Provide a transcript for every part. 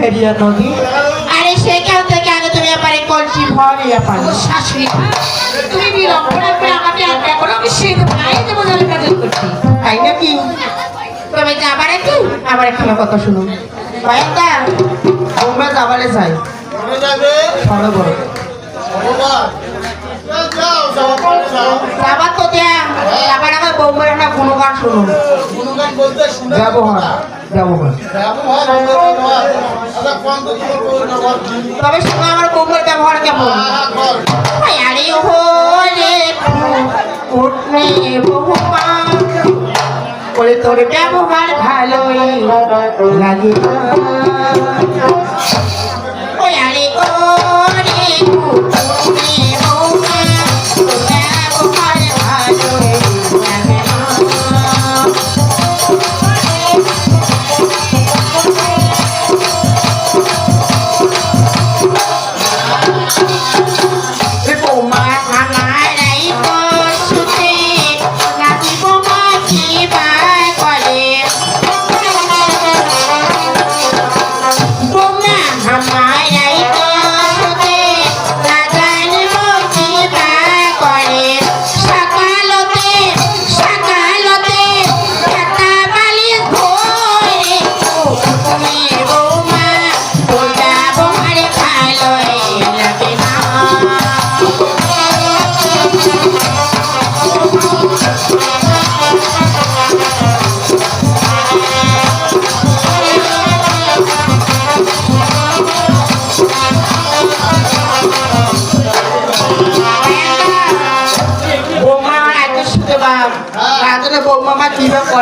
ভেরিয়া নদী। আরে সেখান থেকে আগে তুমি এবারে কলসি ভরিয়া পানি শাশুড়ি তুমি বিলম্বনা করে আমাকে আর দেখো আমি সে ভাই দেবো জলে কাজল করছি। তাই নাকি? তবে যাবার একটু? আবার একটু আমার কথা শুনো ভয়ঙ্কা তোমরা যাবারে চাই। সরো যাবার তো গান শুনুন। ব্যবহার তবে শুনো আমার বৌমার ব্যবহার কেমন? আরে হো রে উঠনে বহুমা বলে তোর ব্যবহার ভালোই লাগে আরে Thank you.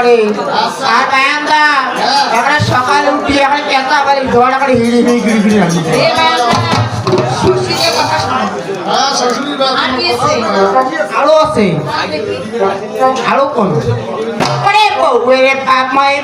করে আর বায়ান্দা আমরা সকালে উঠি এখন কেতা হিড়ি হিড়ি গিরি গিরি আসি। আর আছে? আরও আরও কোন? ওরে বউয়ের পামায়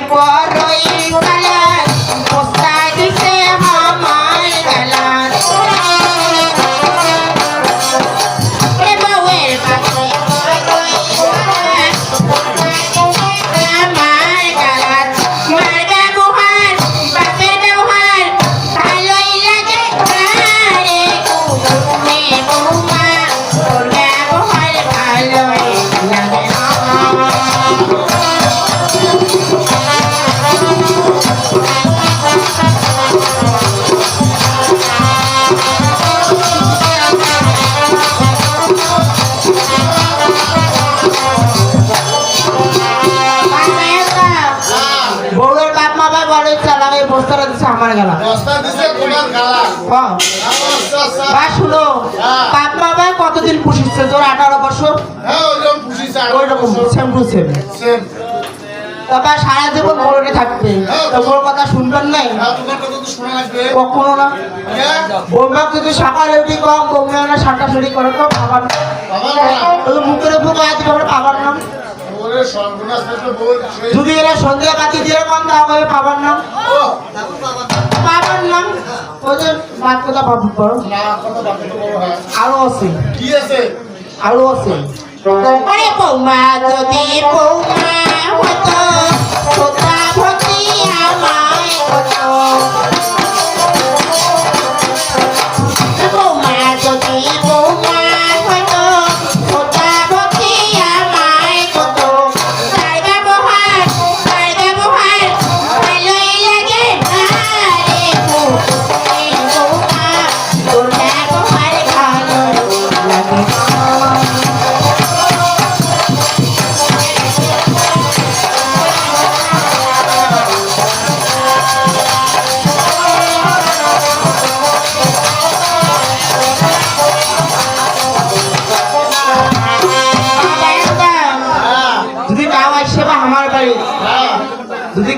গেলা। বা শুনো বাপ ভাই কতদিন পুষিচ্ছে তোর আঠারো বছর? ওই রকম সেম টু সেম তারপর সারা জীবন মরণে থাকবে। তো মোর কথা শুনবেন নাই? কখনো না। বৌমা যদি সকালে উঠি কম বৌমা সাঁটা সুড়ি করে তো খাবার মুখের উপর আজ করে পাবার নাম। যদি এরা সন্ধ্যা কাটি দিয়ে কম তাহলে বাবার নাম? বাবার নাম? ওদের বাদ কথা বাবু করো আরও আছে। কি আছে? আরও আছে। বৌমা যদি বৌমা হতো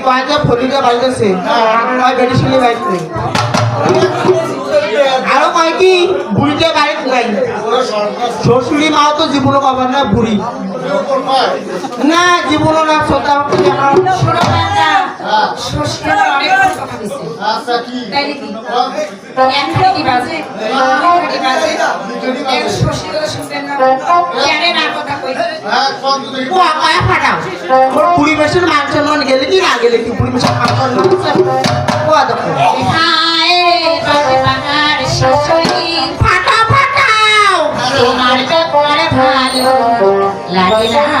যদি কয় ফলিটা কয় শুনে বাড়িতে আরও কয় কি বুড়িতে বাড়িতে নাই। শ্বশুরি মাও তো জীবনও পাবার না বুড়ি না জীবনও না কি? বাজে? এখন কি বাজে? এখন শ্বশুর কথা শুনবেন না? জানে না কথা কই। ও আকায় ফাটাও ওর পরিবেশের মান সম্মান গেলে কি না গেলে কি পরিবেশের মান সম্মান আছে? দেখো ফাটা ফাটাও তোমার ব্যাপার ভালো লাগে না।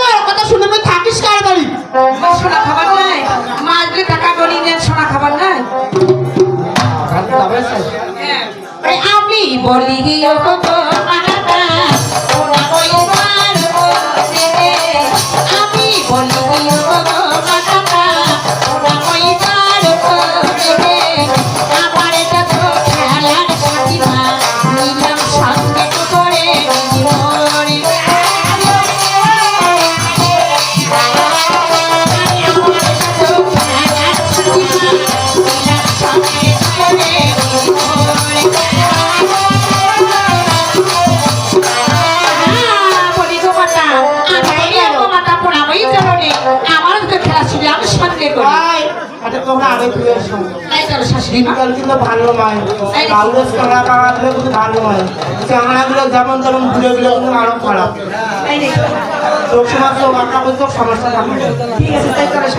Bye. শীতকাল কিন্তু ভালো নয়। কাউরে ছোলা কিন্তু ভালো নয়। চ্যাংড়াগুলো যেমন তেমন ঘুরেগুলো কিন্তু আরও খারাপ। সমস্যা ঠিক আছে, তাই তারা